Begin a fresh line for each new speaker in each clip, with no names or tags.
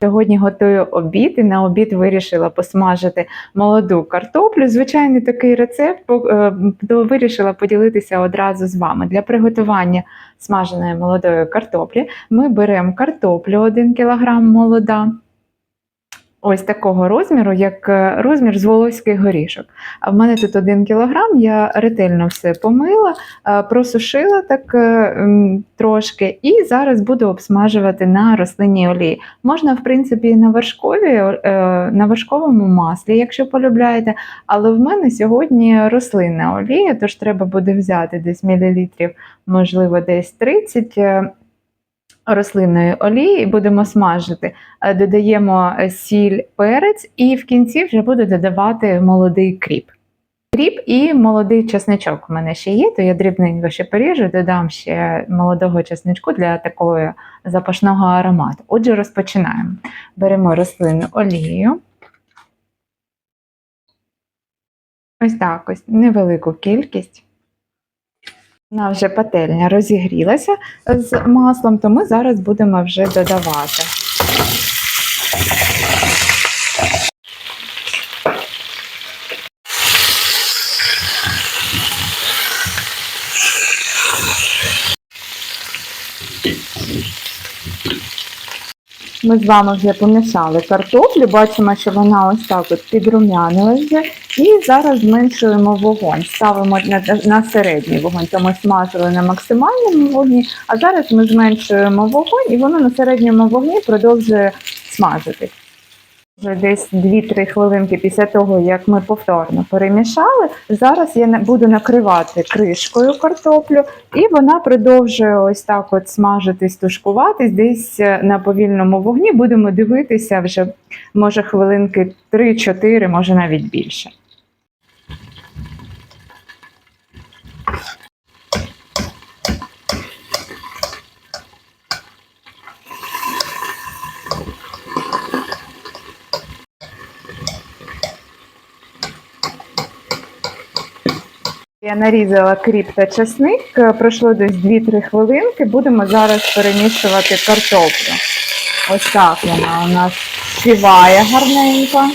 Сьогодні готую обід і на обід вирішила посмажити молоду картоплю. Звичайний такий рецепт е, вирішила поділитися одразу з вами. Для приготування смаженої молодої картоплі ми беремо картоплю 1 кг молода. Ось такого розміру, як е, розмір з волоських горішок. А в мене тут 1 кг, я ретельно все помила, е, просушила так е, трошки, і зараз буду обсмажувати на рослинній олії. Можна, в принципі, на вершкові, на вершковому маслі, якщо полюбляєте. Але в мене сьогодні рослинна олія, тож треба буде взяти десь мілілітрів, можливо, десь 30 е, рослинної олії будемо смажити. Е, Додаємо е, сіль, перець, і в кінці вже буду додавати молодий кріп. Кріп і молодий чесничок у мене ще є, то я дрібненько ще поріжу, додам ще молодого чесничку для такого запашного аромату. Отже, розпочинаємо. Беремо рослинну олію. Ось так ось невелику кількість. Вона вже пательня розігрілася з маслом, то ми зараз будемо вже додавати. Ми з вами вже помішали картоплю, бачимо, що вона ось так от підрумянилася. І зараз зменшуємо вогонь, ставимо на, на середній вогонь, тому смажили на максимальному вогні, а зараз ми зменшуємо вогонь і воно на середньому вогні продовжує смажитись. Вже десь 2-3 хвилинки після того, як ми повторно перемішали, зараз я буду накривати кришкою картоплю, і вона продовжує ось так от смажитись, тушкуватись десь е, на повільному вогні. Будемо дивитися вже, може, хвилинки 3-4, може навіть більше. Я нарізала кріп та чесник, е, пройшло десь 2-3 хвилинки. Будемо зараз перемішувати картоплю. Ось так вона у нас співає гарненько.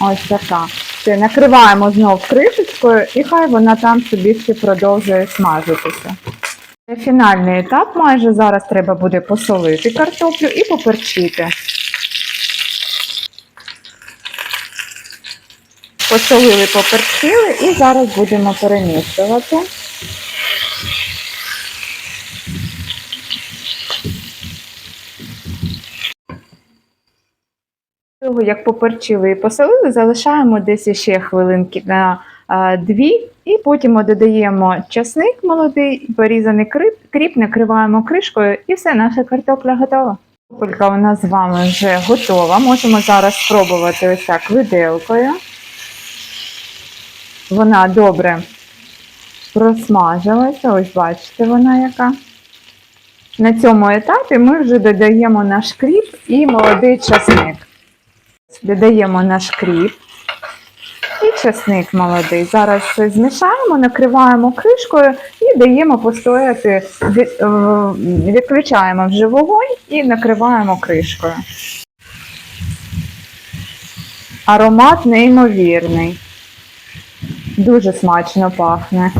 Ось така. Все, накриваємо знов кришечкою і хай вона там собі ще продовжує смажитися. Фінальний етап. Майже зараз треба буде посолити картоплю і поперчити. Посолили, поперчили і зараз будемо перемішувати. Як поперчили і посолили, залишаємо десь ще хвилинки на дві, і потім додаємо часник молодий, порізаний кріп, кріп, накриваємо кришкою, і все, наша картопля готова. Картопелька у нас з вами вже готова. Можемо зараз спробувати ось так виделкою. Вона добре просмажилася. Ось бачите, вона яка. На цьому етапі ми вже додаємо наш кріп і молодий часник. Додаємо наш кріп часник молодий. Зараз змішаємо, накриваємо кришкою і даємо постояти, е, відключаємо вже вогонь і накриваємо кришкою. Аромат неймовірний. Дуже смачно пахне.